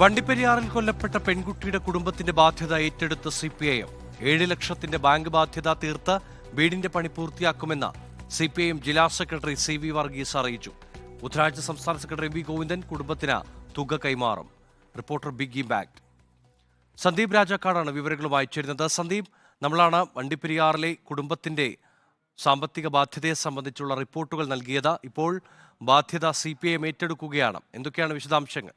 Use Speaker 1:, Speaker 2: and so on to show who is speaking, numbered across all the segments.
Speaker 1: വണ്ടിപ്പെരിയാറിൽ കൊല്ലപ്പെട്ട പെൺകുട്ടിയുടെ കുടുംബത്തിന്റെ ബാധ്യത ഏറ്റെടുത്ത സി പി ഐ എം ഏഴ് ലക്ഷത്തിന്റെ ബാങ്ക് ബാധ്യത തീർത്ത് വീടിന്റെ പണി പൂർത്തിയാക്കുമെന്ന് സി പി ഐ എം ജില്ലാ സെക്രട്ടറി സി വി വർഗീസ് അറിയിച്ചു. ബുധനാഴ്ച സംസ്ഥാന സെക്രട്ടറി വി ഗോവിന്ദൻ കുടുംബത്തിന് തുക കൈമാറും. റിപ്പോർട്ടർ ബിഗ് ഇംപാക്ട് സന്ദീപ് രാജാക്കാടാണ് വിവരങ്ങളുമായി ചേരുന്നത്. സന്ദീപ് നമ്മളാണ് വണ്ടിപ്പെരിയാറിലെ കുടുംബത്തിന്റെ സാമ്പത്തിക ബാധ്യതയെ സംബന്ധിച്ചുള്ള റിപ്പോർട്ടുകൾ നൽകിയത്. ഇപ്പോൾ ബാധ്യത സി പി ഐ ഏറ്റെടുക്കുകയാണ്. എന്തൊക്കെയാണ് വിശദാംശങ്ങൾ?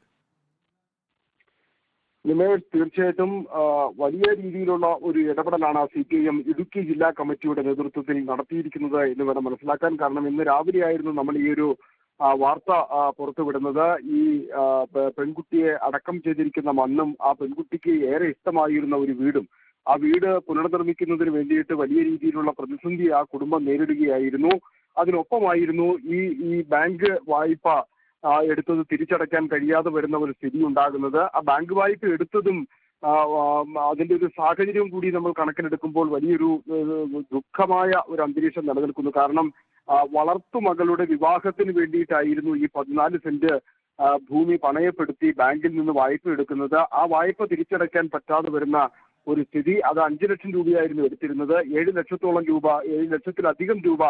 Speaker 2: നിമേഷ് തീർച്ചയായിട്ടും വലിയ രീതിയിലുള്ള ഒരു ഇടപെടലാണ് C P I M Idukki ജില്ലാ കമ്മിറ്റിയുടെ നേതൃത്വത്തിൽ നടത്തിയിരിക്കുന്നത് എന്ന് വേണം മനസ്സിലാക്കാൻ. കാരണം ഇന്ന് രാവിലെയായിരുന്നു നമ്മൾ ഈ ഒരു വാർത്ത പുറത്തുവിടുന്നത്. ഈ പെൺകുട്ടിയെ അടക്കം ചെയ്തിരിക്കുന്ന മണ്ണും ആ പെൺകുട്ടിക്ക് ഏറെ ഇഷ്ടമായിരുന്ന ഒരു വീടും ആ വീട് പുനർനിർമ്മിക്കുന്നതിന് വേണ്ടിയിട്ട് വലിയ രീതിയിലുള്ള പ്രതിസന്ധി ആ കുടുംബം നേരിടുകയായിരുന്നു. അതിനൊപ്പമായിരുന്നു ഈ ഈ ബാങ്ക് വായ്പ എടുത്തത് തിരിച്ചടയ്ക്കാൻ കഴിയാതെ വരുന്ന ഒരു സ്ഥിതി ഉണ്ടാകുന്നത്. ആ ബാങ്ക് വായ്പ എടുത്തതും അതിന്റെ ഒരു സാഹചര്യം കൂടി നമ്മൾ കണക്കിലെടുക്കുമ്പോൾ വലിയൊരു ദുഃഖമായ ഒരു അന്തരീക്ഷം നിലനിൽക്കുന്നു. കാരണം വളർത്തു മകളുടെ വിവാഹത്തിന് വേണ്ടിയിട്ടായിരുന്നു ഈ പതിനാല് സെന്റ് ഭൂമി പണയപ്പെടുത്തി ബാങ്കിൽ നിന്ന് വായ്പ എടുക്കുന്നത്. ആ വായ്പ തിരിച്ചടയ്ക്കാൻ പറ്റാതെ വരുന്ന ഒരു സ്ഥിതി അത് അഞ്ചു ലക്ഷം രൂപയായിരുന്നു എടുത്തിരുന്നത്. ഏഴ് ലക്ഷത്തോളം രൂപ ഏഴ് ലക്ഷത്തിലധികം രൂപ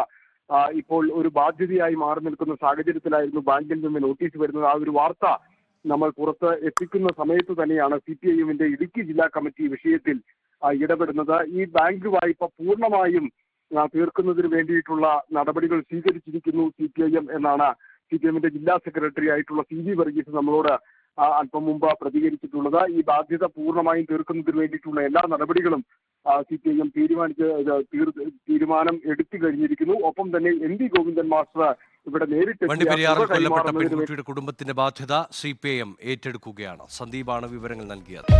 Speaker 2: ഇപ്പോൾ ഒരു ബാധ്യതയായി മാറി നിൽക്കുന്ന സാഹചര്യത്തിലായിരുന്നു ബാങ്കിൽ നിന്ന് നോട്ടീസ് വരുന്നത്. ആ ഒരു വാർത്ത നമ്മൾ പുറത്ത് എത്തിക്കുന്ന സമയത്ത് തന്നെയാണ് സി പി ഐ എമ്മിന്റെ ഇടുക്കി ജില്ലാ കമ്മിറ്റി വിഷയത്തിൽ ഇടപെടുന്നത്. ഈ ബാങ്ക് വായ്പ പൂർണമായും തീർക്കുന്നതിന് വേണ്ടിയിട്ടുള്ള നടപടികൾ സ്വീകരിച്ചിരിക്കുന്നു സി പി ഐ എം എന്നാണ് സി പി എമ്മിന്റെ ജില്ലാ സെക്രട്ടറി ആയിട്ടുള്ള സി വി വർഗീസ് നമ്മളോട് അല്പം മുമ്പ് പ്രതികരിച്ചിട്ടുള്ളത്. ഈ ബാധ്യത പൂർണമായും തീർക്കുന്നതിന് വേണ്ടിയിട്ടുള്ള എല്ലാ നടപടികളും സി പി ഐ എം തീരുമാനിച്ച് തീരുമാനം എടുത്തു കഴിഞ്ഞിരിക്കുന്നു. ഒപ്പം തന്നെ എം വി ഗോവിന്ദൻ മാസ്റ്റർ ഇവിടെ നേരിട്ട്
Speaker 1: വണ്ടിപ്പെരിയാറിൽ കൊല്ലപ്പെട്ട പെൺകുട്ടിയുടെ കുടുംബത്തിന്റെ ബാധ്യത സി പി ഐ എം ഏറ്റെടുക്കുകയാണ്. സന്ദീപാണ് വിവരങ്ങൾ നൽകിയത്.